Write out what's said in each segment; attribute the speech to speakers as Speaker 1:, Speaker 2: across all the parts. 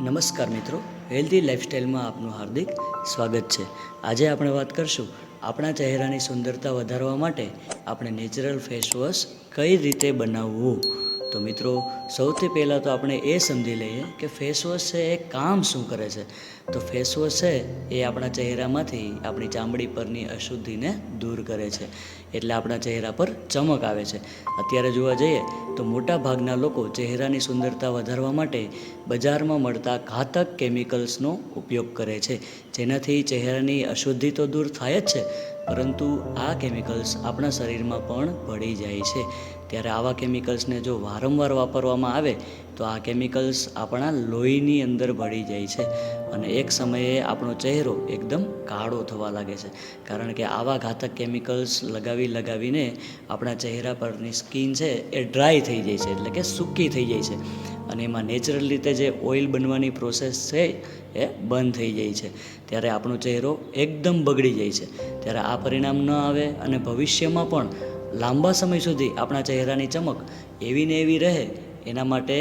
Speaker 1: નમસ્કાર મિત્રો. હેલ્ધી લાઇફસ્ટાઈલમાં આપનું હાર્દિક સ્વાગત છે. આજે આપણે વાત કરશું આપણા ચહેરાની સુંદરતા વધારવા માટે આપણે નેચરલ ફેસ વોશ કઈ રીતે બનાવવું? તો મિત્રો, સૌથી પહેલાં તો આપણે એ સમજી લઈએ કે ફેસવોશ છે એ કામ શું કરે છે. તો ફેસવોશ છે એ આપણા ચહેરામાંથી આપણી ચામડી પરની અશુદ્ધિને દૂર કરે છે. એટલે આપણા ચહેરા પર ચમક આવે છે. અત્યારે જોવા જઈએ તો મોટા ભાગના લોકો ચહેરાની સુંદરતા વધારવા માટે બજારમાં મળતા ઘાતક કેમિકલ્સનો ઉપયોગ કરે છે. જેનાથી ચહેરાની અશુદ્ધિ તો દૂર થાય જ છે, પરંતુ આ કેમિકલ્સ આપણા શરીરમાં પણ ભળી જાય છે. ત્યારે આવા કેમિકલ્સને જો વારંવાર વાપરવામાં આવે, તો આ કેમિકલ્સ આપણા લોહીની અંદર ભળી જાય છે અને એક સમયે આપણો ચહેરો એકદમ કાળો થવા લાગે છે. કારણ કે આવા ઘાતક કેમિકલ્સ લગાવી લગાવીને આપણા ચહેરા પરની સ્કિન છે એ ડ્રાય થઈ જાય છે, એટલે કે સૂકી થઈ જાય છે. અને એમાં નેચરલ રીતે જે ઓઇલ બનવાની પ્રોસેસ છે એ બંધ થઈ જાય છે. ત્યારે આપણો ચહેરો એકદમ બગડી જાય છે. ત્યારે આ પરિણામ ન આવે અને ભવિષ્યમાં પણ લાંબા સમય સુધી આપણા ચહેરાની ચમક એવી ને એવી રહે એના માટે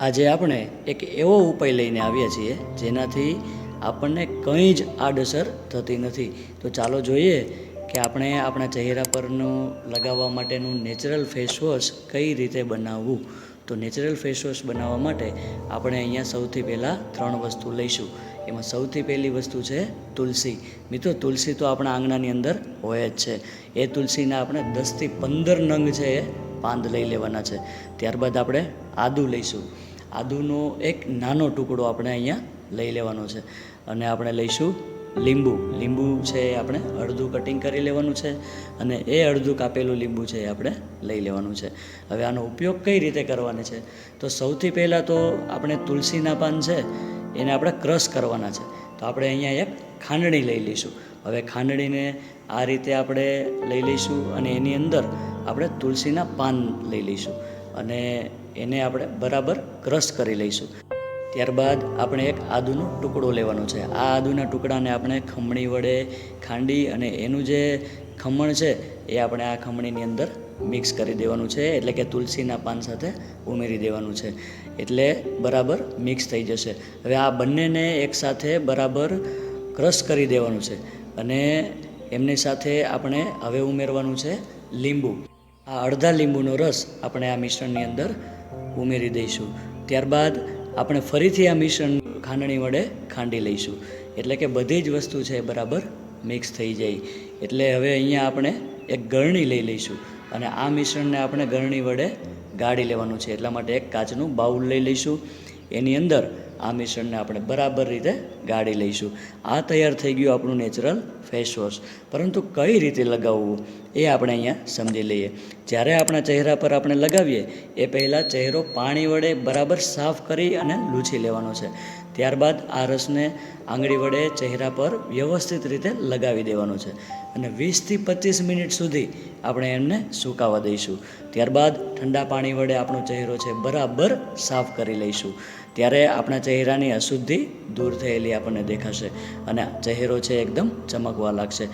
Speaker 1: આજે આપણે એક એવો ઉપાય લઈને આવ્યા છીએ જેનાથી આપણને કંઈ જ આડઅસર થતી નથી. તો ચાલો જોઈએ કે આપણે આપણા ચહેરા પરનું લગાવવા માટેનું નેચરલ ફેસ વોશ કઈ રીતે બનાવવું. તો નેચરલ ફેસ વોશ બનાવવા માટે આપણે અહીંયા સૌથી પહેલાં ત્રણ વસ્તુ લઈશું. એમાં સૌથી પહેલી વસ્તુ છે તુલસી. મિત્રો, તુલસી તો આપણા આંગણાની અંદર હોય જ છે. એ તુલસીના આપણે દસથી પંદર નંગ છે એ પાંદ લઈ લેવાના છે. ત્યારબાદ આપણે આદુ લઈશું. આદુનો એક નાનો ટુકડો આપણે અહીંયા લઈ લેવાનો છે. અને આપણે લઈશું લીંબુ. લીંબુ છે એ આપણે અડધું કટિંગ કરી લેવાનું છે અને એ અડધું કાપેલું લીંબુ છે એ આપણે લઈ લેવાનું છે. હવે આનો ઉપયોગ કઈ રીતે કરવાનો છે? તો સૌથી પહેલાં તો આપણે તુલસીના પાન છે એને આપણે ક્રશ કરવાના છે. તો આપણે અહીંયા એક ખાંડણી લઈ લઈશું. હવે ખાંડણીને આ રીતે આપણે લઈ લઈશું અને એની અંદર આપણે તુલસીના પાન લઈ લઈશું અને એને આપણે બરાબર ક્રશ કરી લઈશું. ત્યારબાદ આપણે એક આદુનો ટુકડો લેવાનો છે. આ આદુના ટુકડાને આપણે ખમણી વડે ખાંડી અને એનું જે ખમણ છે, એ આપણે આ ખમણીની અંદર મિક્સ કરી દેવાનું છે, એટલે કે તુલસીના પાન સાથે ઉમેરી દેવાનું છે. એટલે બરાબર મિક્સ થઈ જશે. હવે આ બંનેને એકસાથે બરાબર ક્રશ કરી દેવાનું છે અને એમની સાથે આપણે હવે ઉમેરવાનું છે લીંબુ. આ અડધા લીંબુનો રસ આપણે આ મિશ્રણની અંદર ઉમેરી દઈશું. ત્યારબાદ આપણે ફરીથી આ મિશ્રણ ખાંડણી વડે ખાંડી લઈશું. એટલે કે બધી જ વસ્તુ છે બરાબર મિક્સ થઈ જાય. એટલે હવે અહીંયા આપણે એક ગળણી લઈ લઈશું અને આ મિશ્રણને આપણે ગળણી વડે ગાળી લેવાનું છે. એટલા માટે એક કાચનું બાઉલ લઈ લઈશું. એની અંદર આ મિશ્રણને આપણે બરાબર રીતે ગાળી લઈશું. આ તૈયાર થઈ ગયું આપણું નેચરલ ફેસ વોશ. પરંતુ કઈ રીતે લગાવવું એ આપણે અહીંયા સમજી લઈએ. જ્યારે આપણા ચહેરા પર આપણે લગાવીએ, એ પહેલાં ચહેરો પાણી વડે બરાબર સાફ કરી અને લૂછી લેવાનો છે. ત્યારબાદ આ રસને આંગળી વડે ચહેરા પર વ્યવસ્થિત રીતે લગાવી દેવાનો છે અને વીસથી પચીસ મિનિટ સુધી આપણે એમને સુકાવા દઈશું. ત્યારબાદ ઠંડા પાણી વડે આપણો ચહેરો છે બરાબર સાફ કરી લઈશું. ત્યારે આપણા ચહેરાની અશુદ્ધિ દૂર થયેલી આપણને દેખાશે અને ચહેરો છે એકદમ ચમકવા લાગશે.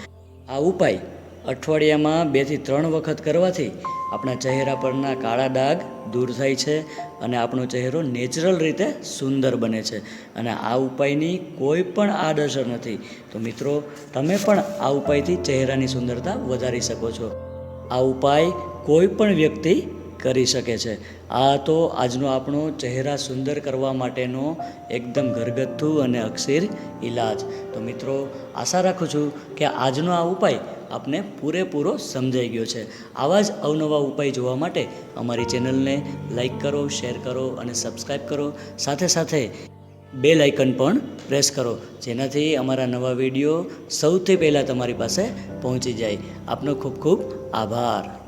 Speaker 1: આ ઉપાય અઠવાડિયામાં બેથી ત્રણ વખત કરવાથી આપણા ચહેરા પરના કાળા ડાઘ દૂર થાય છે અને આપણો ચહેરો નેચરલ રીતે સુંદર બને છે. અને આ ઉપાયની કોઈ પણ આડઅસર નથી. તો મિત્રો, તમે પણ આ ઉપાયથી ચહેરાની સુંદરતા વધારી શકો છો. આ ઉપાય કોઈ પણ વ્યક્તિ કરી શકે છે. આ તો આજનો આપણો ચહેરા સુંદર કરવા માટેનો એકદમ ઘરગથ્થુ અને અક્ષીર ઈલાજ. તો મિત્રો, આશા રાખું છું કે આજનો આ ઉપાય આપને પૂરેપૂરો સમજાઈ ગયો છે. આવા જ અવનવા ઉપાય જોવા માટે અમારી ચેનલને લાઈક કરો, શેર કરો અને સબસ્ક્રાઈબ કરો. સાથે સાથે બે લાઇકન પણ પ્રેસ કરો, જેનાથી અમારા નવા વીડિયો સૌથી પહેલાં તમારી પાસે પહોંચી જાય. આપનો ખૂબ ખૂબ આભાર.